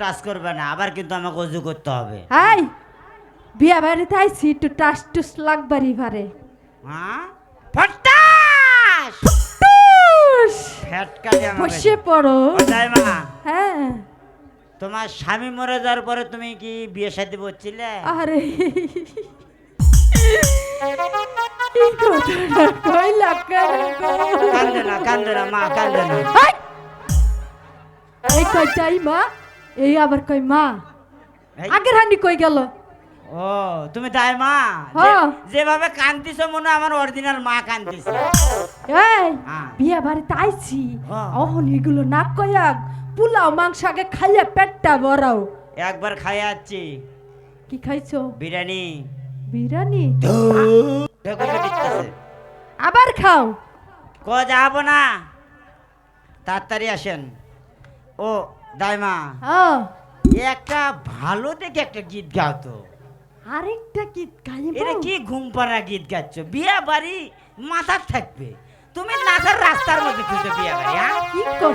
Touch করবে না আবার কিন্তু আমাকে অজু করতে হবে। হাই বিয়া বাড়িতে আইছি একটু টাস টুস লাগবারই পারে হ্যাঁ? ফটাস টুস ফ্যাটকা জামা বসে পড়ো। মা হ্যাঁ। তোমার স্বামী মরে যাওয়ার পরে তুমি কি বিয়ে শাদী করছিলে আরে? কান্দে না কান্দে না মা কান্দে না। এই কয়টাই মা এই আবার কই মা? আগের হান্ডি কই গেল? ও তুমি তাই মা? যেভাবে কান্দিছো মনে আমার অরিজিনাল মা কান্দিছে। এই হ্যাঁ। বিয়া বাড়িতে আইছি। অহন এগুলো না কয়াক পোলাও মাংস আগে খাইয়া পেটটা বড়াও একবার খাই যাচ্ছি কি খাইছো? বিরিয়ানি। বিরিয়ানি? আবার খাও। ক যাব না। তাড়াতাড়ি আসেন। ও দাইমা ও একটা ভালো দেখে একটা গীত গাও তো। আরেকটা গীত গাইব? এটা কি ঘুম পাড়া গীত গাচ্ছ? বিয়া বাড়ি মাথার থাকবে। তুমি নাচার রাস্তার মধ্যে খুঁজো বিয়া বাড়ি হ্যাঁ? কি কর